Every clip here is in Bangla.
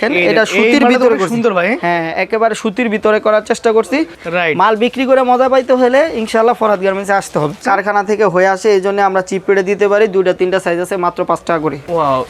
দেখেন, এটা সুতির এই মালটা তো ভিতরে সুন্দর ভাই। হ্যাঁ একেবারে সুতির ভিতরে করার চেষ্টা করছি। মাল বিক্রি করে মজা পাইতে হলে ইনশাল্লাহ ফরহাদ গার্মেন্টসে আসতে হবে। কারখানা থেকে হয়ে আসে এই জন্য আমরা চিপ পেড়ে দিতে পারি দুইটা তিনটা সাইজ আছে মাত্র পাঁচ টাকা করে।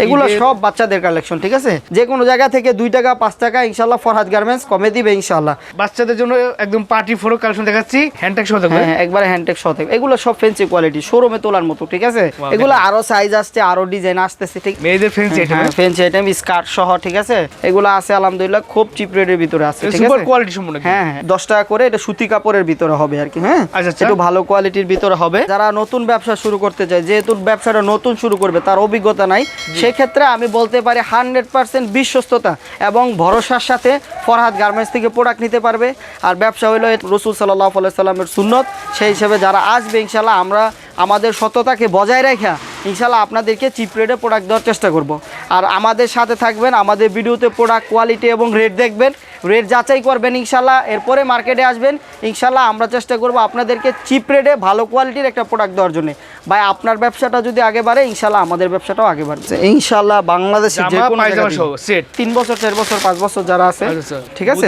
এগুলো সব বাচ্চাদের কালেকশন ঠিক আছে? যে কোনো জায়গা থেকে দুই টাকা পাঁচ টাকা ইনশাল্লাহ ফরহাদ গার্মেন্টস কমে দিবে ইনশাল্লাহ বাচ্চাদের জন্য একদম পার্টি ফোরো কালেকশন দেখাচ্ছি। হ্যান্ডটেক সহ থাকবে হ্যাঁ একবারে হ্যান্ডটেক সহ থাকবে এগুলো সব ফেন্সি কোয়ালিটি শোরুমে তোলার মতো ঠিক আছে? এগুলো আরও সাইজ আসছে আরও ডিজাইন আসতেছে ঠিক মেয়েদের আইটেম হ্যাঁ ফেন্সি আইটেম স্কার্ট সহ ঠিক আছে? এগুলো আছে আলহামদুলিল্লাহ খুব চিপ রেটের ভিতরে আছে সুপার কোয়ালিটি সম্পূর্ণ হ্যাঁ হ্যাঁ দশ টাকা করে এটা সুতি কাপড়ের ভিতরে হবে আর কি হ্যাঁ? আচ্ছা, আচ্ছা। একটু ভালো কোয়ালিটির ভিতরে হবে। যারা নতুন ব্যবসা শুরু করতে চায় যেহেতু ব্যবসাটা নতুন শুরু করবে তার অভিজ্ঞতা নাই সেক্ষেত্রে আমি বলতে পারি হান্ড্রেড পার্সেন্ট বিশ্বস্ততা এবং ভরসার সাথে ফরহাদ গার্মেন্টস থেকে প্রোডাক্ট নিতে পারবে। আর ব্যবসা হলো রসুল সাল্লাহ সাল্লামের সুন্নত। সেই হিসেবে যারা আসবে ইনশাল্লাহ আমরা আমাদের সততাকে বজায় রেখা ইনশাল্লাহ আপনাদেরকে চিপ রেটে প্রোডাক্ট দেওয়ার চেষ্টা করব। আর আমাদের সাথে থাকবেন, আমাদের ভিডিওতে প্রোডাক্ট কোয়ালিটি এবং রেট দেখবেন। রেট যাচাই করবেন ইনশাল্লাহ এরপরে মার্কেটে আসবেন। ইনশাল্লাহ আমরা চেষ্টা করব আপনাদেরকে চিপ রেটে ভালো কোয়ালিটির একটা প্রোডাক্ট দেওয়ার জন্য। ভাই আপনার ব্যবসাটা যদি আগে বাড়ে ইনশাল্লাহ আমাদের ব্যবসাটাও আগে বাড়ছে ইনশাল্লাহ বাংলাদেশে যে কোনো তিন বছর চার বছর পাঁচ বছর যারা আছে আচ্ছা, আচ্ছা। ঠিক আছে?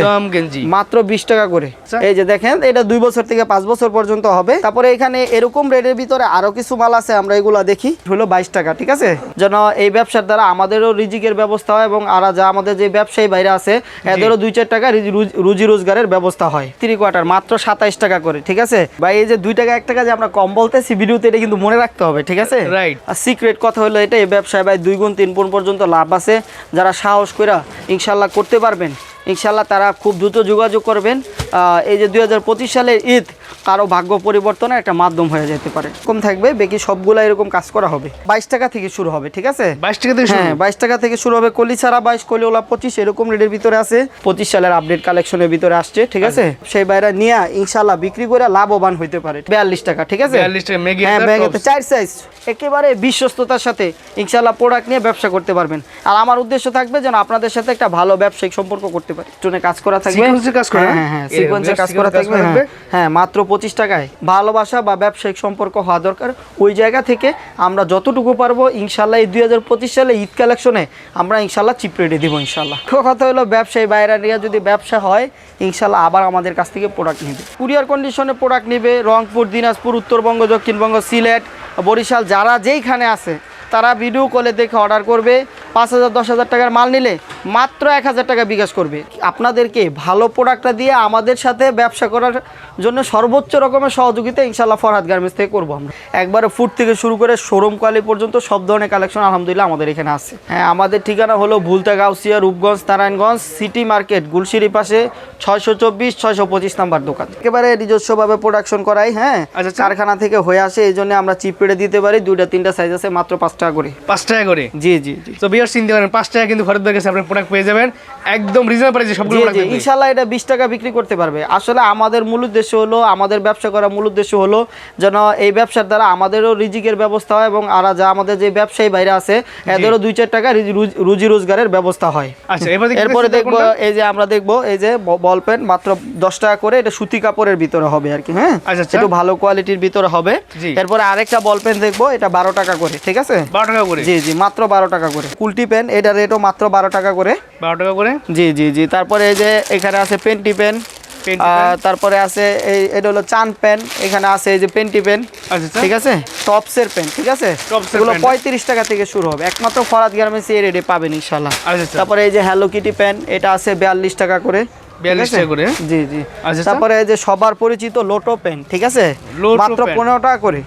মাত্র বিশ টাকা করে। আচ্ছা। এই যে দেখেন এটা দুই বছর থেকে পাঁচ বছর পর্যন্ত হবে। তারপরে এখানে এরকম রেটের ভিতরে আরও কিছু মাল আছে আমরা এগুলা দেখি। হলো বাইশ টাকা ঠিক আছে? যেন এই ব্যবসার দ্বারা আমাদেরও রিজিকের ব্যবস্থা হয় এবং আর যা আমাদের যে ব্যবসায়ী বাইরে আছে এদেরও দুই চার টাকা রুজি- রুজি রোজগারের ব্যবস্থা হয়। থ্রি কোয়ার্টার মাত্র সাতাইশ টাকা করে ঠিক আছে? বা এই যে দুই টাকা এক টাকা যে আমরা কম বলতেছি ভিডিওতে এটা কিন্তু মনে রাখতে হবে ঠিক আছে? রাইট আর সিক্রেট কথা হলো এটা এই ব্যবসায় ভাই দুই গুণ তিন গুণ পর্যন্ত লাভ আছে। যারা সাহস করে ইনশাল্লাহ করতে পারবেন। ইনশাল্লাহ তারা খুব দ্রুত যোগাযোগ করবেন। এই যে দুই সালের ঈদ কারও ভাগ্য পরিবর্তনের একটা মাধ্যম হয়ে যেতে পারে। কম থাকবে বাকি সবগুলা এরকম কাজ করা হবে। বাইশ টাকা থেকে শুরু হবে ঠিক আছে? বাইশ টাকা থেকে হ্যাঁ বাইশ টাকা থেকে শুরু হবে। কলি ছাড়া বাইশ কলিওলা পঁচিশ এরকম রেটের ভিতরে আছে। পঁচিশ সালের আপডেট কালেকশনের ভিতরে আসছে ঠিক আছে? সেই বাইরে নিয়ে ইনশাল্লাহ বিক্রি করে লাভবান হইতে পারে। বিয়াল্লিশ টাকা ঠিক আছে? 42 টাকা মেগি হ্যাঁ ব্যাগেতে চার সাইজ একেবারে বিশ্বস্ততার সাথে ইনশাল্লাহ প্রোডাক্ট নিয়ে ব্যবসা করতে পারবেন। আর আমার উদ্দেশ্য থাকবে যেন আপনাদের সাথে একটা ভালো ব্যবসায়িক সম্পর্ক করতে টুনে কাজ করা থাকবে। এ কাজ করা? হ্যাঁ হ্যাঁ হ্যাঁ সিকোয়েন্সে কাজ করা থাকবে। হ্যাঁ মাত্র পঁচিশ টাকায়। ভালোবাসা বা ব্যবসায়িক সম্পর্ক হওয়া দরকার। ওই জায়গা থেকে আমরা যতটুকু পারব ইনশাল্লাহ এই দুই হাজার পঁচিশ সালে ঈদ কালেকশনে আমরা ইনশাল্লাহ চিপ রেটে দিব ইনশাল্লাহ কথা হলো ব্যবসায়ী বাইরে নিয়ে যদি ব্যবসা হয় ইনশাল্লাহ আবার আমাদের কাছ থেকে প্রোডাক্ট নেবে। কুরিয়ার কন্ডিশনে প্রোডাক্ট নেবে রংপুর দিনাজপুর উত্তরবঙ্গ দক্ষিণবঙ্গ সিলেট বরিশাল যারা যেইখানে আছে তারা ভিডিও কলে দেখে অর্ডার করবে। পাঁচ হাজার দশ হাজার টাকার মাল নিলে মাত্র এক হাজার টাকা বিকাশ করবে। আপনাদেরকে ভালো প্রোডাক্টটা দিয়ে আমাদের সাথে ব্যবসা করার জন্য সর্বোচ্চ রকমের সহযোগিতা ইনশাল্লাহ ফরহাদ গার্মেন্টস থেকে করব আমরা। একবারে ফুড থেকে শুরু করে শোরুম কোয়ালি পর্যন্ত সব ধরনের কালেকশন আলহামদুলিল্লাহ আমাদের এখানে আছে। হ্যাঁ আমাদের ঠিকানা হলো ভুলতা গাউসিয়া রূপগঞ্জ নারায়ণগঞ্জ সিটি মার্কেট গুলশিরি পাশে ছয়শো চব্বিশ ছয়শো পঁচিশ নাম্বার দোকান। একেবারে নিজস্বভাবে প্রোডাকশন করাই হ্যাঁ আচ্ছা, আচ্ছা। কারখানা থেকে হয়ে আসে এই জন্য আমরা চিপ পেড়ে দিতে পারি দুইটা তিনটা সাইজ আছে মাত্র পাঁচ টাকা করে। পাঁচ টাকা করে? জি জি জি। তো চিন্তা করেন পাঁচ টাকা কিন্তু ঘরের কাছে আপনি প্রোডাক্ট পেয়ে যাবেন। একদম রিজনেবল প্রাইসে সবগুলো প্রোডাক্ট জি ইনশাল্লাহ এটা বিশ টাকা বিক্রি করতে পারবে। আসলে আমাদের মূল উদ্দেশ্য হলো আমাদের ব্যবসা করার মূল উদ্দেশ্য হলো যেন এই ব্যবসার দ্বারা আমাদেরও রিজিকের ব্যবস্থা হয় এবং আর যা আমাদের যে ব্যবসায়ী বাইরে আছে এদেরও দুই চার টাকা রুজি- রুজি রোজগারের ব্যবস্থা হয়। আচ্ছা এরপরে দেখব এই যে আমরা দেখব এই যে বল পেন মাত্র দশ টাকা করে এটা সুতি কাপড়ের ভিতরে হবে আর কি হ্যাঁ? আচ্ছা, আচ্ছা। একটু ভালো কোয়ালিটির ভিতরে হবে। এরপরে আরেকটা বল পেন দেখব এটা বারো টাকা করে ঠিক আছে? বারো টাকা করে? জি জি মাত্র বারো টাকা করে। কুলটি পেন এটা রেটও মাত্র বারো টাকা করে। বারো টাকা করে? জি জি জি। তারপরে এই যে এখানে আছে পেন্টি পেন। তারপরে আছে এই এটা হলো চান পেন। এখানে আছে এই যে পেন্টি পেন। আচ্ছা আচ্ছা। ঠিক আছে? টপসের পেন ঠিক আছে? এগুলো। পঁয়ত্রিশ টাকা থেকে শুরু হবে। একমাত্র ফরাদ গার্মেন্টস এই রেটে পাবেন ইনশাল্লাহ আচ্ছা তারপরে এই যে হ্যালো কিটি পেন এটা আছে বিয়াল্লিশ টাকা করে। ঠিক 42 টাকা করে? জি জি। তারপরে এই যে সবার পরিচিত লোটো পেন ঠিক আছে? মাত্র পনেরো টাকা করে।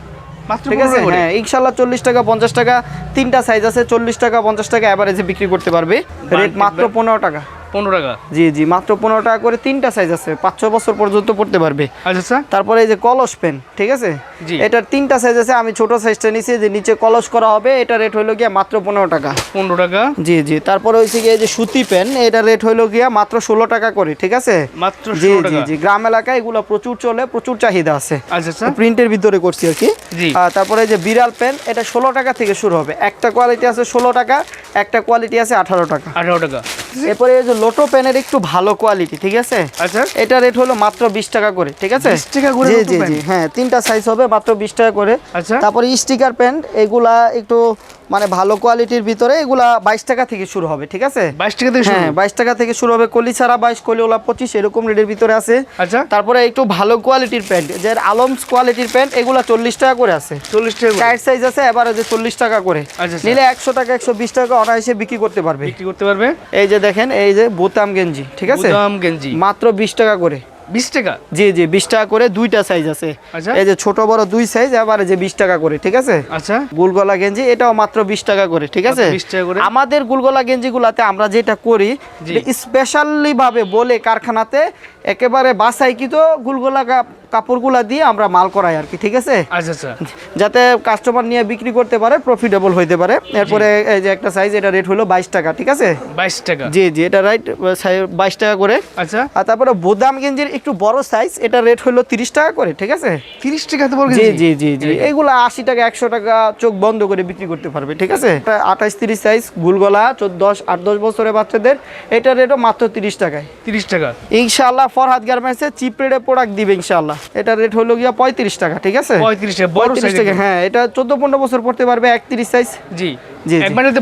ঠিক আছে? হ্যাঁ ইনশাল্লাহ চল্লিশ টাকা পঞ্চাশ টাকা তিনটা সাইজ আছে চল্লিশ টাকা পঞ্চাশ টাকা অ্যাভারেজে বিক্রি করতে পারবে। রেট মাত্র পনেরো টাকা। পনেরো টাকা? জি জি মাত্র পনেরো টাকা করে তিনটা সাইজ আছে। পাঁচ ছ বছর পর্যন্ত পড়তে পারবে। আচ্ছা আচ্ছা। তারপরে এই যে কলস পেন ঠিক আছে? জি। এটার তিনটা সাইজ আছে আমি ছোট সাইজটা নিছি যে নিচে কলস করা হবে এটা রেট হলো গিয়া মাত্র পনেরো টাকা। পনেরো টাকা? জি জি তারপরে হয়েছে গিয়ে যে সুতি পেন এটা রেট হলো গিয়া মাত্র ষোলো টাকা করে ঠিক আছে? মাত্র জি জি জি গ্রাম এলাকায় এগুলো প্রচুর চলে প্রচুর চাহিদা আছে। আচ্ছা আচ্ছা। প্রিন্টের ভিতরে করছি আর কি। তারপরে এই যে বিড়াল পেন এটা ষোলো টাকা থেকে শুরু হবে। একটা কোয়ালিটি আছে ষোলো টাকা একটা কোয়ালিটি আছে আঠারো টাকা। আঠারো টাকা। এরপরে যে লোটো পেনের একটু ভালো কোয়ালিটি ঠিক আছে? আচ্ছা। এটা রেট হলো মাত্র বিশ টাকা করে ঠিক আছে? 20 টাকা করে জি জি হ্যাঁ তিনটা সাইজ হবে মাত্র বিশ টাকা করে। আচ্ছা। তারপরে স্টিকার পেন এগুলা একটু মানে ভালো কোয়ালিটির ভিতরে এগুলা বাইশ টাকা থেকে শুরু হবে ঠিক আছে? বাইশ টাকা থেকে হ্যাঁ বাইশ টাকা থেকে শুরু হবে। কলি ছাড়া বাইশ কলি ওলা পঁচিশ এরকম রেটের ভিতরে আছে। আচ্ছা। তারপরে একটু ভালো কোয়ালিটির প্যান্ট যে আলমস কোয়ালিটির প্যান্ট এগুলা চল্লিশ টাকা করে আছে। চল্লিশ টাকা টাইট সাইজ আছে এবার যে চল্লিশ টাকা করে। আচ্ছা, আচ্ছা। নিলে একশো টাকা একশো বিশ টাকা অনায়াসে বিক্রি করতে পারবে। বিক্রি করতে পারবে? এই যে দেখেন এই যে বোতাম গেঞ্জি ঠিক আছে? বুদাম গেঞ্জি। মাত্র বিশ টাকা করে। বিশ টাকা? জি জি বিশ টাকা করে দুইটা সাইজ আছে। আচ্ছা। এই যে ছোট বড় দুই সাইজ আবার যে বিশ টাকা করে ঠিক আছে? আচ্ছা। গুলগলা গেঞ্জি এটাও মাত্র বিশ টাকা করে ঠিক আছে? 20 টাকা করে? আমাদের গুলগলা গেঞ্জি গুলাতে আমরা যেটা করি স্পেশালি ভাবে বলে কারখানাতে একেবারে বাসাইকৃত গুলগলা কাপড়গুলা দিয়ে আমরা মাল করাই আর কি ঠিক আছে? আচ্ছা আচ্ছা। যাতে কাস্টমার নিয়ে বিক্রি করতে পারে প্রফিটেবল হইতে পারে। এরপরে এই যে একটা সাইজ এটা রেট হলো বাইশ টাকা ঠিক আছে? বাইশ টাকা। জি জি এটা রাইট বাইশ টাকা করে। আচ্ছা। আর তারপরে বোদাম গেঞ্জির একটু বড় সাইজ এটা রেট হলো তিরিশ টাকা করে ঠিক আছে? তিরিশ টাকা তো জি জি জি জি। এইগুলো আশি টাকা একশো টাকা চোখ বন্ধ করে বিক্রি করতে পারবে ঠিক আছে? আঠাশ তিরিশ সাইজ গুলগলা চোদ্দ দশ আট দশ বছরের বাচ্চাদের এটা রেটও মাত্র তিরিশ টাকায়। তিরিশ টাকা। ইনশাআল্লাহ ফরহাদ গার্মেন্টসে চিপ রেটে প্রোডাক্ট দিবে ইনশাআল্লাহ। এটার রেট হলো গিয়া পঁয়ত্রিশ টাকা ঠিক আছে? পঁয়ত্রিশ টাকা বড় পঁয়ত্রিশ টাকা হ্যাঁ এটা চোদ্দ পনেরো বছর পড়তে পারবে একত্রিশ সাইজ জি। জি,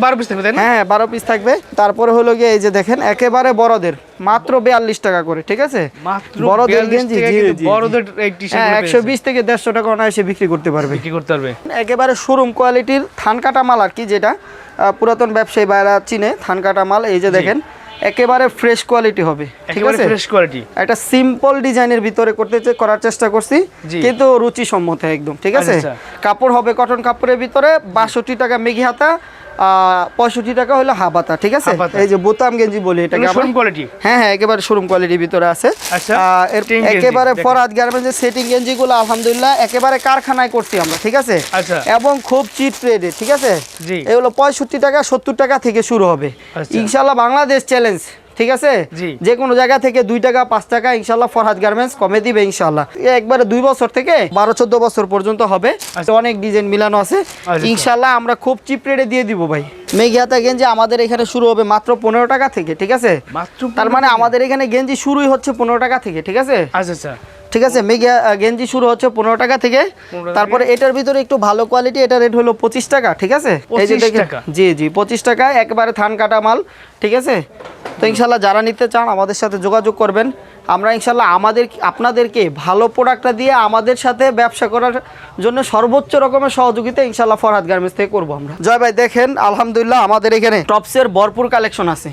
বারো পিস থাকবে তাই না? হ্যাঁ বারো পিস থাকবে। তারপরে হলো গিয়ে এই যে দেখেন একেবারে বড়দের মাত্র বিয়াল্লিশ টাকা করে ঠিক আছে? মাত্র বড়দের গেঞ্জি বড়দের এই টি-শার্ট হ্যাঁ একশো। বিশ থেকে দেড়শো টাকা অনায়াসে বিক্রি করতে পারবে। বিক্রি করতে পারবে। একেবারে শোরুম কোয়ালিটির থান কাটা মাল আর কি যেটা পুরাতন ব্যবসায়ী বাইরা চিনে থান কাটা মাল এই যে দেখেন একেবারে ফ্রেশ কোয়ালিটি হবে ঠিক আছে? ফ্রেশ কোয়ালিটি একটা সিম্পল ডিজাইনের ভিতরে করতে করার চেষ্টা করছি কিন্তু রুচি সম্মত একদম ঠিক আছে? আচ্ছা, কাপড় হবে কটন কাপড়ের ভিতরে বাষট্টি টাকা মেঘি হাতা পঁয়ষট্টি টাকা হলো হাবাতা ঠিক আছে? এই যে বোতাম গেঞ্জি বলি এটাকে শোরুম কোয়ালিটি হ্যাঁ হ্যাঁ একেবারে শোরুম কোয়ালিটির ভিতরে আছে। আচ্ছা, এর- গেঞ্জি, একেবারে ফরাদ গার্মেন্টসের সেটিং গেঞ্জিগুলো আলহামদুলিল্লাহ একেবারে কারখানায় করছি আমরা ঠিক আছে? আচ্ছা। এবং খুব চিপ রেটে ঠিক আছে? জি। এগুলো পঁয়ষট্টি টাকা সত্তর টাকা থেকে শুরু হবে। আচ্ছা। ইনশাল্লাহ বাংলাদেশ চ্যালেঞ্জ ঠিক আছে? যে কোনো জায়গা থেকে দুই টাকা পাঁচ টাকা ইনশাল্লাহ ফরহাদ গার্মেন্টস কমে দিবে ইনশাল্লাহ একবারে দুই বছর থেকে বারো চোদ্দ বছর পর্যন্ত হবে। আচ্ছা। অনেক ডিজাইন মিলানো আছে। আচ্ছা। ইনশাল্লাহ আমরা খুব চিপ রেটে দিয়ে দিব ভাই। মেঘিয়াতা গেঞ্জি আমাদের এখানে শুরু হবে মাত্র পনেরো টাকা থেকে ঠিক আছে? তার মানে আমাদের এখানে গেঞ্জি শুরুই হচ্ছে পনেরো টাকা থেকে ঠিক আছে? আচ্ছা আচ্ছা। ঠিক আছে আহ, গেঞ্জি শুরু হচ্ছে পনেরো টাকা থেকে। তারপরে এটার ভিতরে একটু ভালো কোয়ালিটি এটা রেট হলো পঁচিশ টাকা ঠিক আছে? এই যে 25 দেখেন জি জি পঁচিশ টাকা একবারে থান কাটা মাল ঠিক আছে? তো ইনশাল্লাহ যারা নিতে চান আমাদের সাথে যোগাযোগ করবেন। আমরা ইনশাল্লাহ আমাদের আপনাদেরকে ভালো প্রোডাক্টটা দিয়ে আমাদের সাথে ব্যবসা করার জন্য সর্বোচ্চ রকমের সহযোগিতা ইনশাল্লাহ ফরহাদ গার্মেন্টস থেকে করব আমরা। জয় ভাই দেখেন আলহামদুলিল্লাহ আমাদের এখানে টপসের ভরপুর কালেকশন আছে।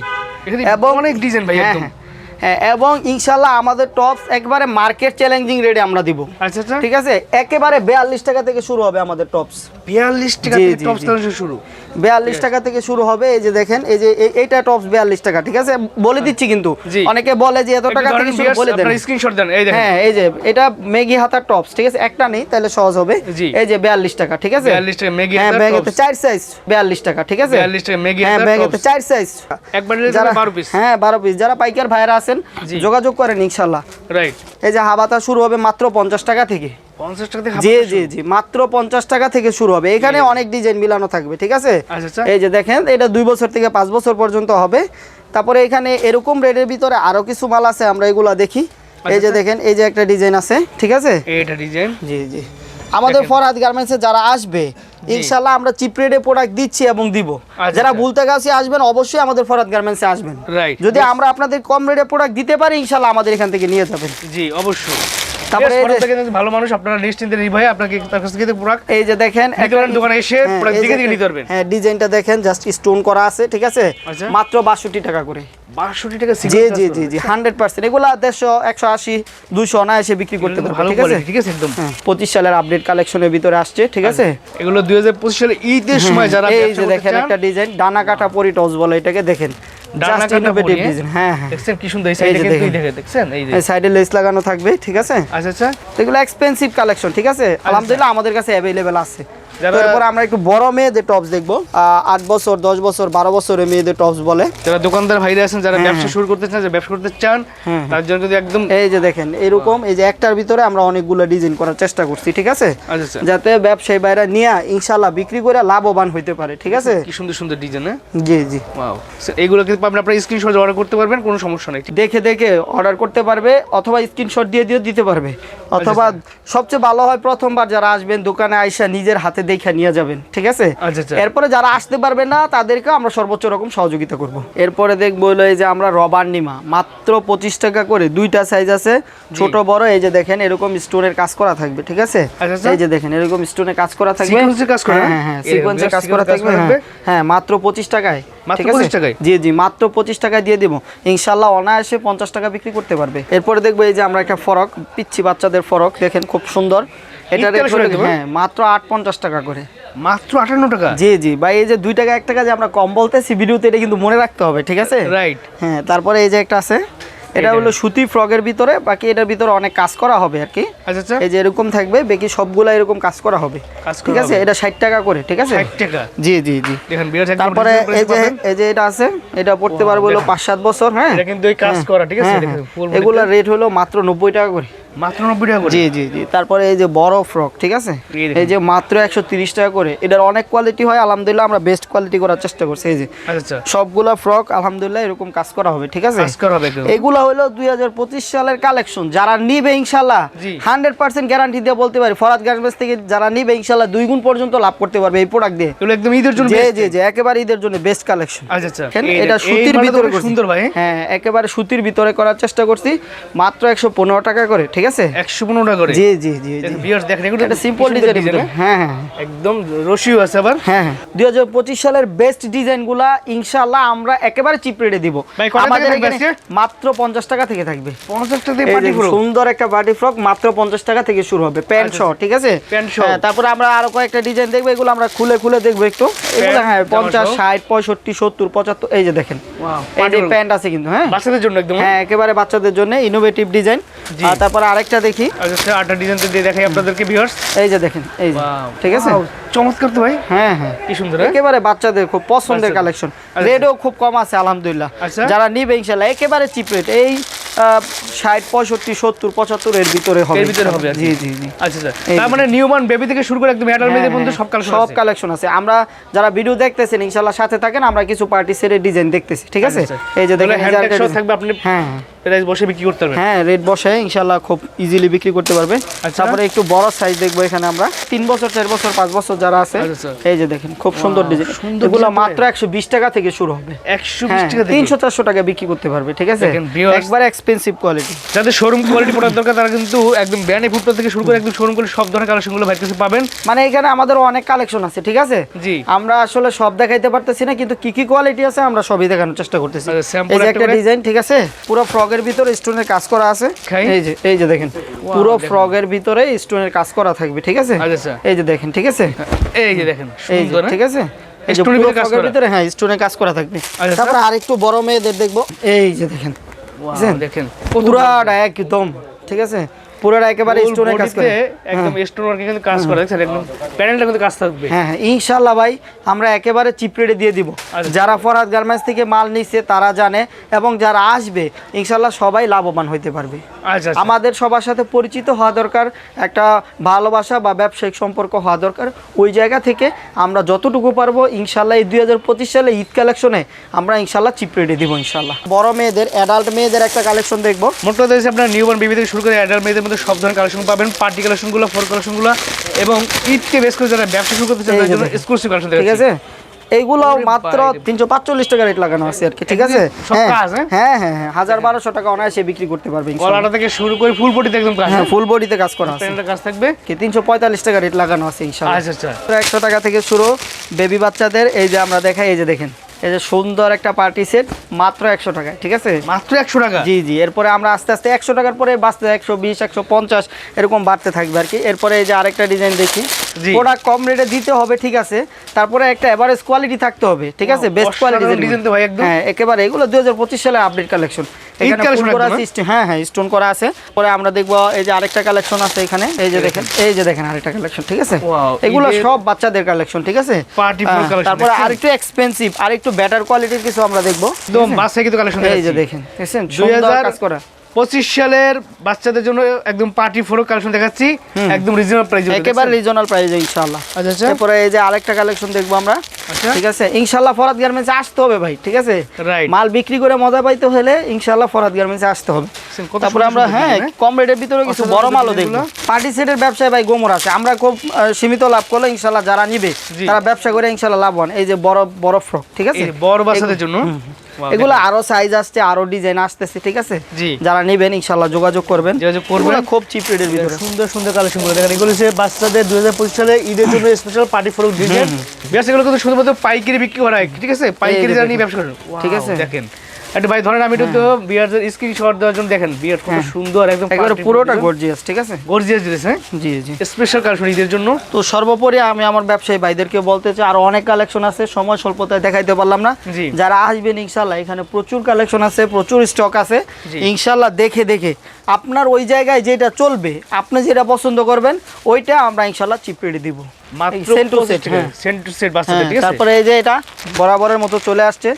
এবং অনেক ডিজাইন ভাই হ্যাঁ, হ্যাঁ, এবং ইনশাল্লাহ আমাদের টপস একবারে মার্কেট চ্যালেঞ্জিং রেডে আমরা দিব। আচ্ছা আচ্ছা। ঠিক আছে? একেবারে বিয়াল্লিশ টাকা থেকে শুরু হবে আমাদের টপস বিয়াল্লিশ টাকা থেকে জি, টপ শুরু। বিয়াল্লিশ টাকা থেকে শুরু হবে এই যে দেখেন এই যে এইটা টপস বিয়াল্লিশ টাকা ঠিক আছে? বলে দিচ্ছি কিন্তু। অনেকে বলে যে এত টাকা থেকে শুরু বলে দেন। স্ক্রিনশট দেন এই দেখেন। হ্যাঁ এই যে এটা মেগি টপস ঠিক আছে? একটা নেই তাহলে সহজ হবে। এই যে বিয়াল্লিশ টাকা ঠিক আছে? 42 টাকা মেগি হ্যাঁ ব্যাগেতে চার সাইজ বিয়াল্লিশ টাকা ঠিক আছে? 42 টাকা মেগি হ্যাঁ ব্যাগেতে চার সাইজ একবার যারা বারো পিস হ্যাঁ বারো পিস যারা পাইকার ভাইরা আছেন যোগাযোগ করেন ইনশাল্লাহ রাইট এই যে হাবাতা শুরু হবে মাত্র পঞ্চাশ টাকা থেকে। জি জি জি মাত্র পঞ্চাশ টাকা থেকে শুরু হবে। এখানে অনেক ডিজাইন মিলানো থাকবে ঠিক আছে? আচ্ছা, আচ্ছা। এই যে দেখেন এটা দুই বছর থেকে পাঁচ বছর পর্যন্ত হবে। তারপরে এখানে এরকম রেটের ভিতরে আরও কিছু মাল আছে আমরা এগুলা দেখি। এই যে আচ্ছা। দেখেন এই যে একটা ডিজাইন আছে ঠিক আছে? এইটা ডিজাইন জি জি। আমাদের। গার্মেন্টস গার্মেন্টসে যারা আসবে ইনশাল্লাহ আমরা চিপ রেটে প্রোডাক্ট দিচ্ছি এবং দিব। আচ্ছা, যারা আচ্ছা। ভুলতে গাছে আসবেন অবশ্যই আমাদের ফরহাদ গার্মেন্টসে আসবেন। যদি আমরা আপনাদের কম রেটে প্রোডাক্ট দিতে পারি ইনশাল্লাহ আমাদের এখান থেকে নিয়ে যাবেন। জি অবশ্যই। তারপরে তারপরে এই যে- ভালো মানুষ আপনারা নিশ্চিন্তে নির্ভয় আপনাকে তার কাছ থেকে প্রোডাক্ট এই যে দেখেন নিতে দোকানে এসে প্রোডাক্ট দিকে দিকে নিতে পারবেন। হ্যাঁ ডিজাইনটা দেখেন জাস্ট স্টোন করা আছে ঠিক আছে? আচ্ছা। মাত্র বাষট্টি টাকা করে। বাষট্টি টাকা জি জি জি জি হান্ড্রেড পার্সেন্ট এগুলা দেড়শো একশো আশি দুশো অনায়াসে বিক্রি করতে এগুলো তো পারবে ভালো ঠিক আছে? ঠিক আছে একদম। পঁচিশ সালের আপডেট কালেকশনের ভিতরে আসছে ঠিক আছে? এগুলো দুই হাজার পঁচিশ সালে ঈদের সময় যারা এই যে দেখেন একটা ডিজাইন ডানা কাটা পরি টস বলে এটাকে দেখেন। আমাদের কাছে অ্যাভেলেবেল আছে। এরপর আমরা একটু বড় মেয়েদের টপস দেখব। আট বছর দশ বছর বারো বছরের মেয়েদের টপস বলে। যারা দোকানদার ভাইরা আছেন যারা হ্যাঁ, ব্যবসা হ্যাঁ। শুরু করতে চান যারা ব্যবসা করতে চান হ্যাঁ, তার জন্য যদি একদম এই যে দেখেন এরকম এই যে একটার ভিতরে আমরা অনেকগুলো ডিজাইন করার চেষ্টা করছি ঠিক আছে? আচ্ছা আচ্ছা। যাতে ব্যবসায়ী বাইরা নিয়ে ইনশাল্লাহ বিক্রি করে লাভবান হইতে পারে ঠিক আছে? কি সুন্দর সুন্দর ডিজাইন জি জি। ওয়াও কিন্তু আপনি আপনার স্ক্রিনশট অর্ডার করতে পারবেন কোনো সমস্যা নেই। দেখে দেখে অর্ডার করতে পারবে অথবা স্ক্রিনশট দিয়ে দিয়ে দিতে পারবে। অথবা সবচেয়ে ভালো হয় প্রথমবার যারা আসবেন দোকানে আইসা নিজের হাতে দেখে নিয়ে যাবেন ঠিক আছে? আচ্ছা, আচ্ছা। এরপরে যারা আসতে পারবে না তাদেরকে আমরা সর্বোচ্চ রকম সহযোগিতা করব। এরপরে দেখব হলো এই যে আমরা রবার নিমা মাত্র পঁচিশ টাকা করে দুইটা সাইজ আছে ছোট বড় এই যে দেখেন এরকম স্টোনের কাজ করা থাকবে ঠিক আছে? আচ্ছা। এই যে দেখেন এরকম স্টোনের কাজ করা থাকবে? হ্যাঁ হ্যাঁ? হ্যাঁ কাজ করা থাকবে হ্যাঁ। হ্যাঁ মাত্র পঁচিশ টাকায় ঠিক আছে? জি জি মাত্র পঁচিশ টাকায় দিয়ে দিব। ইনশাল্লাহ অনায়াসে পঞ্চাশ টাকা বিক্রি করতে পারবে। এরপরে দেখব এই যে আমরা একটা ফরক পিচ্ছি বাচ্চাদের ফরক দেখেন খুব সুন্দর। এটা হ্যাঁ মাত্র আট পঞ্চাশ টাকা করে। মাত্র আটান্ন টাকা? জি জি। ভাই এই যে দুই টাকা এক টাকা যে আমরা কম বলতেছি ভিডিওতে এটা কিন্তু মনে রাখতে হবে ঠিক আছে? রাইট হ্যাঁ তারপরে এই যে একটা আছে এটা হলো সুতি ফ্রকের ভিতরে বাকি এটার ভিতরে অনেক কাজ করা হবে আর কি। আচ্ছা আচ্ছা। এই যে এরকম থাকবে বাকি সবগুলা এরকম কাজ করা হবে ঠিক আছে? এটা ষাট টাকা করে ঠিক আছে? ষাট টাকা? জি জি জি। দেখেন তারপরে এই যে এই যে এটা আছে এটা পড়তে পারব হলো দেখেন। পাঁচ সাত বছর হ্যাঁ? এটা কিন্তু এই কাজ হ্যাঁ, করা, ঠিক আছে? হ্যাঁ, হ্যাঁ। full রেট হলো মাত্র নব্বই টাকা করে। মাত্র নব্বই টাকা করে? জি জি জি। তারপরে এই যে বড় ফ্রক ঠিক আছে? এই যে মাত্র একশো তিরিশ টাকা করে। এটার অনেক কোয়ালিটি হয় আলহামদুলিল্লাহ আমরা বেস্ট কোয়ালিটি করার চেষ্টা করছি। এই যে আচ্ছা। সবগুলা ফ্রক আলহামদুলিল্লাহ এরকম কাজ করা হবে ঠিক আছে? কাজ করা হবে একদম। হলো দুই সালের কালেকশন যারা নিবে গ্যারান্টি দিয়ে বলতে পারি ফরাদ গার্মেন্টস থেকে যারা নিবে দুই গুণ পর্যন্ত লাভ করতে পারবে এই প্রোডাক্ট দিয়ে। এগুলো একদম ঈদের জন্য জি জি জি একেবারে ঈদের জন্য বেস্ট কালেকশন আচ্ছা আচ্ছা। এটা সুতির ভিতরে সুন্দর ভাই। হ্যাঁ একেবারে সুতির ভিতরে করার চেষ্টা করছি। মাত্র একশো পনেরো টাকা করে ঠিক আছে? একশো পনেরো টাকা করে। জি জি জি বিয়ার্স দেখেন এগুলো এটা সিম্পল ডিজাইন হ্যাঁ হ্যাঁ। একদম রশিও আছে আবার। হ্যাঁ হ্যাঁ। দুই হাজার পঁচিশ সালের বেস্ট ডিজাইনগুলা ইনশাল্লাহ আমরা একেবারে চিপ রেটে দিব। আমাদের মাত্র পঞ্চাশ টাকা থেকে থাকবে। পঞ্চাশ টাকা এই পার্টি পুরো সুন্দর একটা বাটি ফ্রক মাত্র পঞ্চাশ টাকা থেকে শুরু হবে। প্যান্ট আচ্ছা। সহ ঠিক আছে? প্যান্ট সহ। হ্যাঁ, তারপরে আমরা আরও কয়েকটা ডিজাইন দেখব এগুলো আমরা খুলে খুলে দেখব একটু। এগুলো হ্যাঁ জামা পঞ্চাশ সহ। ষাট পঁয়ষট্টি সত্তর পঁচাত্তর এই যে দেখেন। এই যে প্যান্ট আছে কিন্তু হ্যাঁ? বাচ্চাদের জন্য একদম হ্যাঁ? একেবারে বাচ্চাদের জন্য ইনোভেটিভ ডিজাইন আর তারপরে আরেকটা দেখি। আচ্ছা আচ্ছা আটটা ডিজাইন দিয়ে দেখাই আপনাদেরকে ভিউয়ার্স এই যে দেখেন এই যে ঠিক আছে? চমৎকার তো ভাই। হ্যাঁ হ্যাঁ। কি সুন্দর হ্যাঁ? একেবারে বাচ্চাদের খুব পছন্দের কালেকশন আচ্ছা। রেটও খুব কম আছে আলহামদুলিল্লাহ। আচ্ছা। যারা নিবে একেবারে চিপ রেট এই ষাট পঁয়ষট্টি সত্তর পঁচাত্তর এর ভিতরে হবে। এর ভিতরে হবে জি জি জি। আচ্ছা আচ্ছা। তার মানে নিউমান বেবি থেকে শুরু করে একদম অ্যাডাল্ট মেয়েদের পর্যন্ত সব কালেকশন সব কালেকশন আছে। আমরা যারা ভিডিও দেখতেছেন ইনশাল্লাহ সাথে থাকেন আমরা কিছু পার্টি সেটের ডিজাইন দেখতেছি ঠিক আছে? আচ্ছা, এই যে দেখেন। থাকবে আপনি হ্যাঁ। প্রাইস বসে বিক্রি করতে পারবেন? হ্যাঁ রেট বসে ইনশাল্লাহ খুব ইজিলি বিক্রি করতে পারবে। আচ্ছা। তারপরে একটু বড় সাইজ দেখব এখানে আমরা। তিন বছর চার বছর পাঁচ বছর যারা আছে। এই যে দেখেন খুব সুন্দর ডিজাইন এগুলো মাত্র একশো বিশ টাকা থেকে শুরু হবে। একশো বিশ হ্যাঁ টাকা তিনশো চারশো টাকা বিক্রি করতে পারবে ঠিক আছে? দেখেন, এক্সপেন্সিভ কোয়ালিটি যাদের শোরুম কোয়ালিটি প্রোডাক্ট দরকার তারা কিন্তু একদম ব্যান্ডে ফুটপাত থেকে শুরু করে একদম শোরুম কোয়ালিটি সব ধরনের কালেকশনগুলো ভাইয়ের কাছে পাবেন। মানে এখানে আমাদের অনেক কালেকশন আছে ঠিক আছে? জি। আমরা আসলে সব দেখাইতে পারতেছি না কিন্তু কি কি কোয়ালিটি আছে আমরা সবই দেখানোর চেষ্টা করতেছি। আচ্ছা, এই যে একটা ডিজাইন ঠিক আছে? পুরো ফ্রকের ভিতরে স্টোনের কাজ করা আছে। এই যে এই যে দেখেন পুরো ফ্রগের ভিতরে স্টোনের কাজ করা থাকবে ঠিক আছে? আচ্ছা, আচ্ছা। এই যে দেখেন ঠিক আছে? এই যে দেখেন এই যে ঠিক আছে? ভিতরে হ্যাঁ স্টোনের কাজ করা থাকবে। আচ্ছা, তারপর আরেকটু বড় মেয়েদের দেখব। এই যে দেখেন দেখেন পুরাটা একদম ঠিক আছে? পুরোটা একেবারে স্টোনের কাজ করে। একদম স্টোন ওয়ার্কে কিন্তু কাজ করা দেখছেন? একদম প্যানেলটা কিন্তু কাজ থাকবে। হ্যাঁ হ্যাঁ ইনশাল্লাহ ভাই আমরা একেবারে চিপ রেটে দিয়ে দিব। আচ্ছা। যারা ফরহাদ গার্মেন্টস থেকে মাল নিচ্ছে তারা জানে এবং যারা আসবে ইনশাল্লাহ সবাই লাভবান হইতে পারবে। আচ্ছা আচ্ছা। আমাদের সবার সাথে পরিচিত হওয়া দরকার একটা ভালোবাসা বা ব্যবসায়িক সম্পর্ক হওয়া দরকার। ওই জায়গা থেকে আমরা যতটুকু পারব ইনশাল্লাহ এই দুই হাজার পঁচিশ সালে ঈদ কালেকশনে আমরা ইনশাল্লাহ চিপ রেটে দিব ইনশাল্লাহ বড় মেয়েদের অ্যাডাল্ট মেয়েদের একটা কালেকশন দেখব। মোট কথা হচ্ছে আপনার নিউবর্ন বেবি থেকে শুরু করে অ্যাডাল্ট মেয়েদের মধ্যে সব ধরনের কালেকশন পাবেন পার্টি কালেকশনগুলো ফোর কালেকশনগুলো এবং ঈদকে বেশ করে যারা ব্যবসা শুরু করতে চান তাদের জন্য এক্সক্লুসিভ কালেকশন ঠিক আছে? এইগুলো মাত্র তিনশো পাঁচচল্লিশ টাকা রেট লাগানো আছে আর কি ঠিক আছে? হ্যাঁ। হ্যাঁ? হ্যাঁ হ্যাঁ হ্যাঁ। হাজার বারোশো টাকা অনায়াসে বিক্রি করতে পারবে। গলাটা থেকে শুরু করে ফুল বডিতে একদম কাজ হ্যাঁ ফুল বডিতে কাজ করা আছে। কাজ থাকবে। কি তিনশো পঁয়তাল্লিশ টাকা রেট লাগানো আছে ইনশাল্লাহ আচ্ছা আচ্ছা। একশো টাকা থেকে শুরু বেবি বাচ্চাদের এই যে আমরা দেখাই এই যে দেখেন। এই যে সুন্দর একটা পার্টি সেট মাত্র একশো টাকায় ঠিক আছে? মাত্র একশো টাকা? জি জি এরপরে আমরা আস্তে আস্তে একশো টাকার পরে বাঁচতে একশো বিশ একশো পঞ্চাশ এরকম বাড়তে থাকবে আর কি। এরপরে এই যে আরেকটা ডিজাইন দেখি। ওটা প্রোডাক্ট কম রেটে দিতে হবে ঠিক আছে? তারপরে একটা এভারেজ কোয়ালিটি থাকতে হবে ঠিক আছে? বেস্ট কোয়ালিটি ডিজাইন তো ভাই একদম। হ্যাঁ একেবারে এগুলো দু হাজার পঁচিশ সালে আপডেট কালেকশন এখানে করা একদম, হ্যাঁ হ্যাঁ স্টোন করা আছে। পরে আমরা দেখব এই যে আরেকটা কালেকশন আছে এখানে। এই যে দেখেন এই যে দেখেন আরেকটা কালেকশন ঠিক আছে? এগুলো সব বাচ্চাদের কালেকশন ঠিক আছে? তারপরে? আরেকটু এক্সপেন্সিভ আরেকটু বেটার কোয়ালিটির কিছু আমরা দেখব একদম বাসায় কিন্তু কালেকশন এই যে দেখেন দেখছেন? কাজ করা। পঁচিশ সালের বাচ্চাদের জন্য একদম পার্টি ফোর কালেকশন দেখাচ্ছি। একদম প্রাইস একেবারে রিজনাল প্রাইসে ইনশাআল্লাহ। আচ্ছা আচ্ছা। তারপরে এই যে আরেকটা কালেকশন দেখব আমরা। আচ্ছা। ঠিক আছে? ফরাদ গার্মেন্টসে আসতে হবে ভাই ঠিক আছে? মাল বিক্রি করে মজা পাইতে হলে ইনশাআল্লাহ ফরাদ গার্মেন্টসে আসতে হবে। তারপরে আমরা হ্যাঁ design, কম রেটের ভিতরে কিছু বড় মালও দেখব। পার্টি সেটের ব্যবসায় ভাই গোমর আছে। আমরা খুব সীমিত লাভ করলে ইনশাল্লাহ যারা নিবে তারা ব্যবসা করে ইনশাল্লাহ লাভ হন। এই যে বড় বড় ফ্রক ঠিক আছে? বড় বাচ্চাদের জন্য? এগুলো আরও সাইজ আসছে আরও ডিজাইন আসতেছে ঠিক আছে? জি। যারা নেবেন ইনশাল্লাহ যোগাযোগ করবেন। যোগাযোগ করবেন। খুব চিপ রেটের ভিতরে সুন্দর সুন্দর কালেকশনগুলো। দেখেন এগুলো হচ্ছে বাচ্চাদের দুই হাজার পঁচিশ সালে ঈদের জন্য স্পেশাল পার্টি ফ্রক ডিজাইন বেশ এগুলো কিন্তু শুধুমাত্র পাইকারি বিক্রি করা হয় ঠিক আছে? পাইকারি যারা নিয়ে ব্যবসা করেন ঠিক আছে? দেখেন। একটা ভাই ধরেন আমি একটু তো বিয়ারদের স্ক্রিনশট দেওয়ার জন্য দেখেন বিয়ার কত সুন্দর একদম একেবারে পুরোটা গর্জিয়াস ঠিক আছে? গর্জিয়াস হ্যাঁ? জি জি। স্পেশাল কালেকশন ঈদের জন্য। তো সর্বোপরি আমি আমার ব্যবসায়ী ভাইদেরকে বলতে চাই আরও অনেক কালেকশন আছে সময় স্বল্পতায় দেখাইতে পারলাম না। যারা আসবেন ইনশাল্লাহ এখানে প্রচুর কালেকশন আছে প্রচুর স্টক আছে। জি। ইনশাল্লাহ দেখে দেখে। আপনার ওই জায়গায় যেটা চলবে আপনি যেটা পছন্দ করবেন ওইটা আমরা ইনশাল্লাহ চিপ রেটে দিব। মাত্র সেন্ট টু সেট হ্যাঁ। সেন্ট সেট হ্যাঁ, ঠিক আছে? তারপরে এই যে এটা বরাবরের মতো চলে আসছে।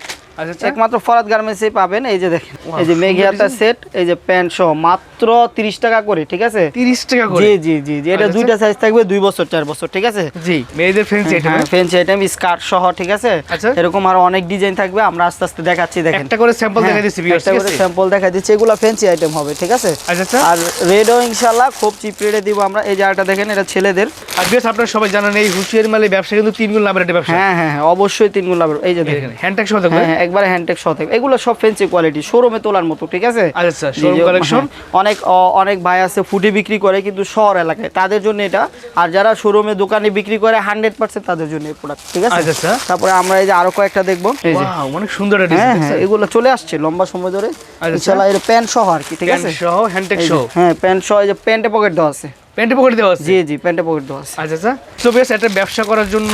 একমাত্র ফরাদ গার্মেন্টসে পাবেন এই যে দেখেন। এই যে মেঘি হাতার সেট এই যে প্যান্ট সহ মাত্র তিরিশ টাকা করে ঠিক আছে? তিরিশ টাকা করে? জি জি জি জি। এটা আচ্ছা, দুইটা সাইজ থাকবে দুই বছর চার বছর ঠিক আছে? জি মেয়েদের এটা হ্যাঁ ফেন্সি আইটেম স্কার্ট সহ ঠিক আছে? আচ্ছা। এরকম আরও অনেক ডিজাইন থাকবে আমরা আস্তে আস্তে দেখাচ্ছি দেখেন। একটা করে স্যাম্পল দেখা দিচ্ছি ভিউয়ার্স একটা করে স্যাম্পল দেখা দিচ্ছি এগুলো ফেন্সি আইটেম হবে ঠিক আছে? আচ্ছা আচ্ছা। আর রেডও ইনশাল্লাহ খুব চিপ রেটে দিব আমরা। এই জায়গাটা দেখেন এটা ছেলেদের। আর বেশ আপনারা সবাই জানেন এই হুশিয়ারি মালে ব্যবসা কিন্তু তিন গুণ লাভের একটা ব্যবসা। হ্যাঁ হ্যাঁ হ্যাঁ অবশ্যই তিন গুণ লাভের। এই যে দেখেন। সহ থাকবে। একবারে হ্যান্ডটেক সহ থাকবে। এগুলো সব ফেন্সি কোয়ালিটি শোরুমে তোলার মতো ঠিক আছে? আচ্ছা শোরুম কালেকশন অনেক অনেক ভাই আছে ফুটে বিক্রি করে কিন্তু শহর এলাকায়। তাদের জন্য এটা। আর যারা শোরুমে দোকানে বিক্রি করে হান্ড্রেড পার্সেন্ট তাদের জন্য এই প্রোডাক্ট ঠিক আছে? আচ্ছা আচ্ছা। তারপরে আমরা এই যে আরও কয়েকটা দেখব। এই যে। অনেক সুন্দর হ্যাঁ হ্যাঁ এগুলো চলে আসছে লম্বা সময় ধরে। ইনশাআল্লাহ এর প্যান্ট সহ আর কি ঠিক আছে? সহ হ্যান্ডটেক সহ। হ্যাঁ প্যান্ট সহ এই যে প্যান্টে পকেট দেওয়া আছে। প্যান্টে পকেট দেওয়া আছে? জি জি প্যান্টে পকেট দেওয়া আছে। আচ্ছা আচ্ছা। তো বেশ একটা ব্যবসা করার জন্য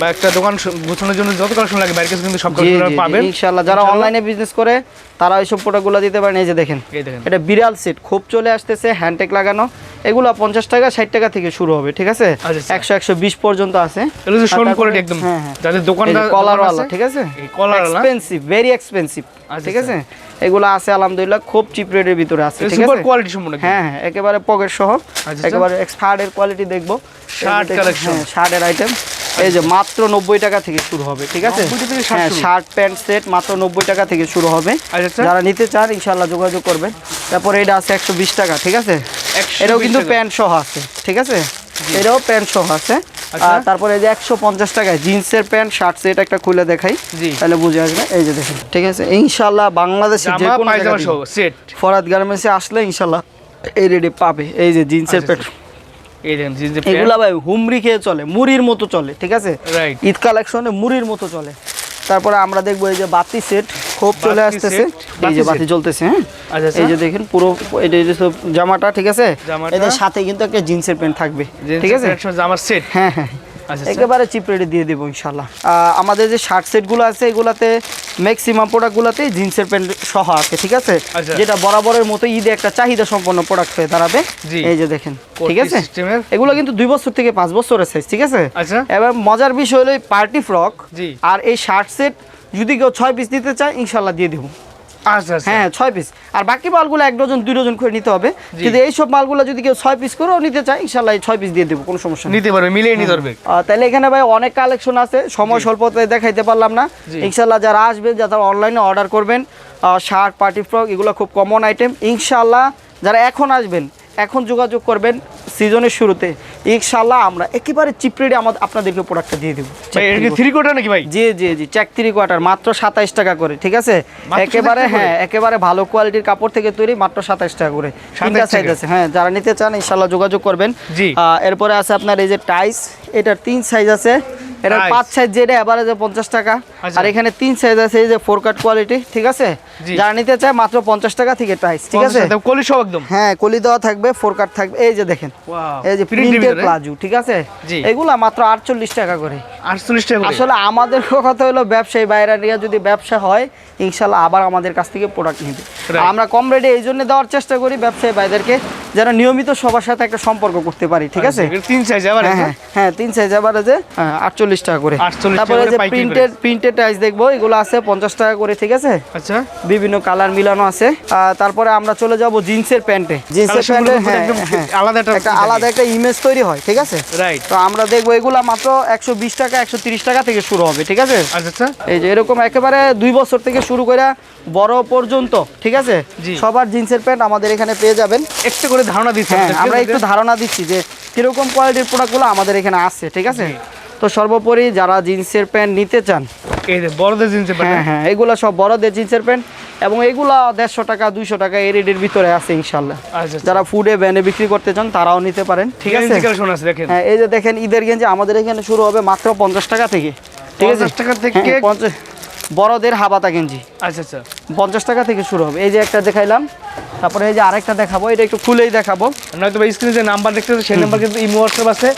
বা একটা দোকান গোছানোর জন্য যত কালেকশন লাগে বাইরের কিন্তু সব কালেকশন পাবেন। ইনশাআল্লাহ। যারা অনলাইনে বিজনেস করে তারা এইসব প্রোডাক্টগুলো দিতে পারেন। এই যে দেখেন এটা বিড়াল সেট খুব চলে আসতেছে হ্যান্ডটেক লাগানো। এগুলো পঞ্চাশ টাকা ষাট টাকা থেকে শুরু হবে ঠিক আছে? আচ্ছা, আচ্ছা। একশো একশো বিশ পর্যন্ত আছে। একদম। হ্যাঁ, হ্যাঁ। যাদের দোকানদার কলারওয়ালা ঠিক আছে? এক্সপেন্সিভ ভেরি এক্সপেন্সিভ আচ্ছা, ঠিক আছে? এগুলো আছে আলহামদুলিল্লাহ খুব চিপ রেটের ভিতরে আছে ঠিক সুপার আছে? কোয়ালিটি সম্পূর্ণ হ্যাঁ হ্যাঁ একেবারে পকেট সহ আচ্ছা। একেবারে শার্টের কোয়ালিটি দেখব। Shirt collection। হ্যাঁ শার্টের আইটেম এই যে মাত্র নব্বই টাকা থেকে শুরু হবে ঠিক আছে? শার্ট হ্যাঁ শার্ট প্যান্ট সেট মাত্র নব্বই টাকা থেকে শুরু হবে। আচ্ছা, আচ্ছা। যারা নিতে চান ইনশাল্লাহ যোগাযোগ করবেন। তারপরে এটা আছে একশো বিশ টাকা ঠিক আছে? এটাও কিন্তু প্যান্ট সহ আছে ঠিক আছে? এটাও প্যান্ট সহ আছে। আচ্ছা। আর তারপরে এই যে একশো পঞ্চাশ টাকায় জিন্সের প্যান্ট শার্ট সেট একটা খুলে দেখাই। তাহলে বুঝে আসবে। এই যে দেখেন ঠিক আছে? ইনশাল্লাহ বাংলাদেশে যে কোনো সেট ফরাদ গার্মেন্টসে আসলে ইনশাল্লাহ এই রেডি পাবে। এই যে জিন্সের আচ্ছা, প্যান্ট। দেখেন জিন্সের এগুলা ভাই হুমরি খেয়ে চলে মুড়ির মতো চলে ঠিক আছে? ঈদ কালেকশনে মুড়ির মতো চলে। তারপরে আমরা দেখব এই যে বাতি সেট খুব চলে আসতেছে। এই যে বাতি জ্বলতেছে হ্যাঁ? আচ্ছা, আচ্ছা। এই যে দেখেন পুরো এটা এই যে সব জামাটা ঠিক আছে। এদের সাথে কিন্তু একটা জিন্সের প্যান্ট থাকবে ঠিক আছে? জামার সেট হ্যাঁ হ্যাঁ। আচ্ছা। একেবারে চিপ রেটে দিয়ে দেবো ইনশাল্লাহ আমাদের যে শার্ট সেটগুলো আছে এগুলাতে ম্যাক্সিমাম প্রোডাক্টগুলোতে জিন্সের প্যান্ট সহ আছে ঠিক আছে। যেটা বরাবরের মতো ঈদে একটা চাহিদা সম্পন্ন প্রোডাক্ট হয়ে দাঁড়াবে। এই যে দেখেন ঠিক আছে? এগুলো কিন্তু দুই বছর থেকে পাঁচ বছরের সাইজ ঠিক আছে? আচ্ছা। এবার মজার বিষয় হলো পার্টি ফ্রক আর এই শার্ট সেট যদি কেউ ছয় পিস নিতে চায় ইনশাল্লাহ দিয়ে দেবো। আচ্ছা আচ্ছা। হ্যাঁ ছয় পিস আর বাকি মালগুলো এক ডজন দুই ডজন করে নিতে হবে। কিন্তু এইসব মালগুলো যদি কেউ ছয় পিস করেও নিতে চায় ইনশাল্লাহ ছয় পিস দিয়ে দেবো কোনো সমস্যা নিতে পারবে মিলিয়ে নিতে পারবে। তাহলে এখানে ভাই অনেক কালেকশন আছে সময় স্বল্পতায় দেখাইতে পারলাম না। ইনশাল্লাহ যারা আসবেন যারা অনলাইনে অর্ডার করবেন শার্ট পার্টি ফ্রক এগুলো খুব কমন আইটেম ইনশাল্লাহ যারা এখন আসবেন এখন যোগাযোগ করবেন সিজনের শুরুতে। ইনশাল্লাহ আমরা একেবারে চিপড়ে আমাদের আপনাদেরকে প্রোডাক্টটা দিয়ে দেবো। থ্রি কোয়ার্টার নাকি ভাই? জি জি জি চেক থ্রি কোয়ার্টার মাত্র সাতাইশ টাকা করে ঠিক আছে? একেবারে 27 টাকা করে? হ্যাঁ একেবারে ভালো কোয়ালিটির কাপড় থেকে তৈরি মাত্র সাতাইশ টাকা করে। তিনটা সাইজ আছে হ্যাঁ যারা নিতে চান ইনশাল্লাহ যোগাযোগ করবেন। জি। এরপরে আছে আপনার এই যে টাইস এটার তিন সাইজ আছে। এটার পাঁচ সাইজ যেটা এভারেজে পঞ্চাশ টাকা। আচ্ছা। আর এখানে তিন সাইজ আছে এই যে ফোর কাট কোয়ালিটি ঠিক আছে। যারা নিতে চায় মাত্র পঞ্চাশ টাকা থেকে টাইস ঠিক আছে? কলি সব একদম? হ্যাঁ কলি দেওয়া থাকবে ফোর কাট থাকবে এই যে দেখেন। এই যে প্রিন্টের? প্লাজো ঠিক আছে। এগুলা মাত্র আটচল্লিশ টাকা করে। আটচল্লিশ টাকা আসলে আমাদের কথা হলো ব্যবসায়ী বাইরে নিয়ে যদি ব্যবসা হয় ইনশাল্লাহ আবার আমাদের কাছ থেকে প্রোডাক্ট নিবে। আমরা কম রেটে এই জন্য দেওয়ার চেষ্টা করি ব্যবসায়ী ভাইদেরকে যেন নিয়মিত সবার সাথে একটা সম্পর্ক করতে পারি ঠিক আছে? তিন সাইজ আবার হ্যাঁ হ্যাঁ হ্যাঁ তিন সাইজ আবার আছে আটচল্লিশ টাকা করে। তারপরে যে প্রিন্টেড প্রিন্টেড টাইস দেখব এগুলো আছে পঞ্চাশ টাকা করে ঠিক আছে? আচ্ছা। বিভিন্ন কালার মিলানো আছে। তারপরে আমরা চলে যাব জিন্সের প্যান্টে। জিন্সের প্যান্টে হ্যাঁ হ্যাঁ। আলাদা একটা। আলাদা একটা ইমেজ তৈরি হয় ঠিক আছে? রাইট তো আমরা দেখব এগুলা মাত্র একশো বিশ টাকা একশো টাকা থেকে শুরু হবে ঠিক আছে? আচ্ছা আচ্ছা। এই যে এরকম একেবারে দুই বছর থেকে শুরু করে বড় পর্যন্ত ঠিক আছে? সবার জিন্সের প্যান্ট আমাদের এখানে পেয়ে যাবেন। একটু করে ধারণা দিচ্ছি হ্যাঁ আমরা একটু ধারণা দিচ্ছি যে কীরকম কোয়ালিটির প্রোডাক্টগুলো আমাদের এখানে আছে ঠিক আছে? তো সর্বোপরি যারা জিন্সের প্যান্ট নিতে চান এই যে বড়দের জিনিসের হ্যাঁ প্যান্ট হ্যাঁ এগুলো সব বড়দের জিন্সের প্যান্ট এবং এগুলা দেড়শো টাকা দুইশো টাকা এই রেটের ভিতরে আছে ইনশাল্লাহ আচ্ছা যারা ফুডে বিক্রি করতে চান তারাও নিতে পারেন ঠিক আছে? হ্যাঁ এই যে দেখেন ঈদের গেঞ্জি আমাদের এখানে শুরু হবে মাত্র পঞ্চাশ টাকা থেকে ঠিক আছে? টাকা থেকে? হ্যাঁ, পঞ্চাশ বড়দের হাবাতা গেঞ্জি। আচ্ছা আচ্ছা। পঞ্চাশ টাকা থেকে শুরু হবে। এই যে একটা দেখাইলাম তারপরে এই যে আরেকটা দেখাবো এটা একটু খুলেই দেখাবো। নয়তো স্ক্রিনে যে নাম্বার দেখতে সেই নাম্বার কিন্তু ইমো হোয়াটসঅ্যাপ আছে।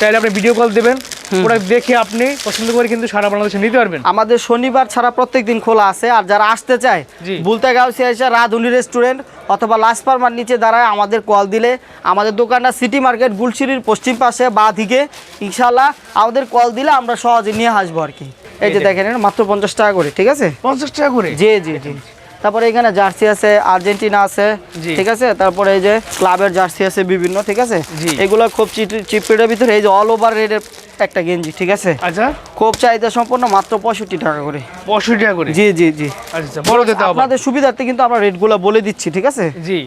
চাইলে আপনি ভিডিও কল দেবেন। প্রোডাক্ট দেখে আপনি পছন্দ করে কিন্তু সারা বাংলাদেশে নিতে পারবেন। আমাদের শনিবার ছাড়া প্রত্যেক দিন খোলা আছে আর যারা আসতে চায়। বুলতা গাউসি এসে রাধুনি রেস্টুরেন্ট অথবা লাস্ট পারমার নিচে দাঁড়ায় আমাদের কল দিলে আমাদের দোকানটা সিটি মার্কেট গুলশিরির পশ্চিম পাশে বা দিকে ইনশাল্লাহ আমাদের কল দিলে আমরা সহজে নিয়ে আসব আর কি। এই যে দেখেন মাত্র পঞ্চাশ টাকা করে ঠিক আছে? পঞ্চাশ টাকা করে? জি জি জি। তারপরে এখানে জার্সি আছে আর্জেন্টিনা আছে ঠিক আছে? তারপরে এই যে ক্লাবের জার্সি আছে বিভিন্ন ঠিক আছে। এগুলো খুব চিপ রেটের ভিতরে এই যে অল ওভার রেটের একটা গেঞ্জি ঠিক আছে? আচ্ছা। খুব চাহিদা সম্পন্ন মাত্র পঁয়ষট্টি টাকা করে। পঁয়ষট্টি টাকা করে? জি জি জি। আচ্ছা বড় দিতে আপনাদের সুবিধার্থে কিন্তু আমরা রেটগুলো বলে দিচ্ছি ঠিক আছে? জি।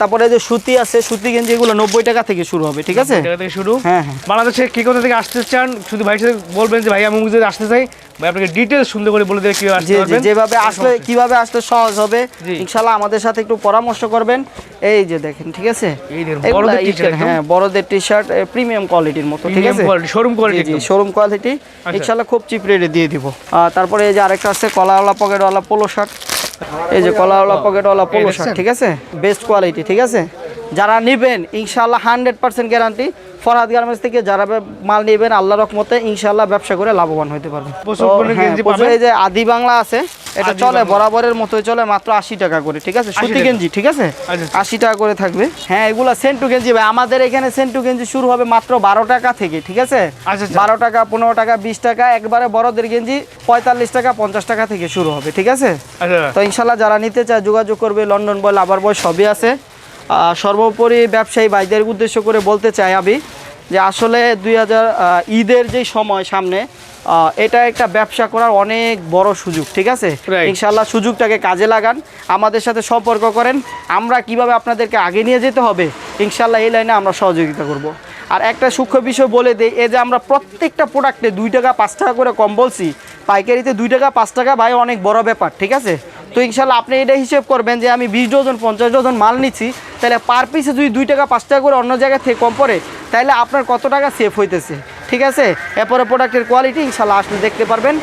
তারপরে যে সুতি আছে সুতি গেঞ্জি এগুলো নব্বই টাকা থেকে শুরু হবে ঠিক আছে? টাকা থেকে শুরু। হ্যাঁ, হ্যাঁ। বাংলাদেশে কে কোথা থেকে আসতে চান শুধু ভাইয়ের সাথে বলবেন যে ভাই আমি জায়গায় আসতে চাই। ভাই আপনাকে ডিটেলস সুন্দর করে বলে দেবে কীভাবে আসতে পারবেন। যেভাবে আসলে কীভাবে আসলে সহজ হবে। ইনশাল্লাহ আমাদের সাথে একটু পরামর্শ করবেন। এই যে দেখেন ঠিক আছে? হ্যাঁ বড়দের টি শার্ট প্রিমিয়াম কোয়ালিটির মতো ঠিক আছে? জি একদম। Showroom quality. ইনশাল্লাহ খুব চিপ রেটে দিয়ে দিব। তারপরে এই যে আরেকটা আছে কলাওয়ালা পকেটওয়ালা পোলো শার্ট এই যে কলাওয়ালা পকেটওয়ালা পোলো শার্ট ঠিক আছে? বেস্ট কোয়ালিটি ঠিক আছে? যারা নেবেন ইনশাল্লাহ hundred percent guarantee. Farhad garments থেকে যারা মাল নেবেন আল্লাহ রহমতে ইনশাল্লাহ ব্যবসা করে লাভবান হতে পারবেন। হ্যাঁ। এই যে আদি বাংলা আছে এটা চলে বরাবরের মতোই চলে মাত্র আশি টাকা করে ঠিক আছে? সুতি গেঞ্জি ঠিক আছে? আচ্ছা। আশি টাকা করে থাকবে। হ্যাঁ এগুলা সেন্টু গেঞ্জি ভাই আমাদের এখানে সেন্টু গেঞ্জি শুরু হবে মাত্র বারো টাকা থেকে ঠিক আছে? আচ্ছা, আচ্ছা। বারো টাকা পনেরো টাকা বিশ টাকা একবারে বড়দের গেঞ্জি পঁয়তাল্লিশ টাকা পঞ্চাশ টাকা থেকে শুরু হবে ঠিক আছে? আচ্ছা। তো ইনশাল্লাহ যারা নিতে চায় যোগাযোগ করবে লন্ডন বয় লাভার বয় সবই আছে। সর্বোপরি ব্যবসায়ী ভাইদের উদ্দেশ্য করে বলতে চাই আমি যে আসলে দুই হাজার ঈদের যে সময় সামনে এটা একটা ব্যবসা করার অনেক বড় সুযোগ ঠিক আছে? ইনশাল্লাহ সুযোগটাকে কাজে লাগান আমাদের সাথে সম্পর্ক করেন আমরা কীভাবে আপনাদেরকে আগে নিয়ে যেতে হবে ইনশাল্লাহ এই লাইনে আমরা সহযোগিতা করব। আর একটা সূক্ষ্ম বিষয় বলে দিই এ যে আমরা প্রত্যেকটা প্রোডাক্টে দুই টাকা পাঁচ টাকা করে কম বলছি পাইকারিতে দুই টাকা পাঁচ টাকা ভাই অনেক বড় ব্যাপার ঠিক আছে? তো ইনশাল্লাহ আপনি এটা হিসেব করবেন যে আমি বিশ ডজন, পঞ্চাশ ডজন মাল নিচ্ছি, তাহলে পার পিসে যদি দুই টাকা, পাঁচ টাকা করে অন্য জায়গায় থেকে কম পড়ে, তাহলে আপনার কত টাকা সেফ হইতেছে? ঠিক আছে? এরপরে প্রোডাক্টের কোয়ালিটি ইনশাল্লাহ আসলে দেখতে পারবেন।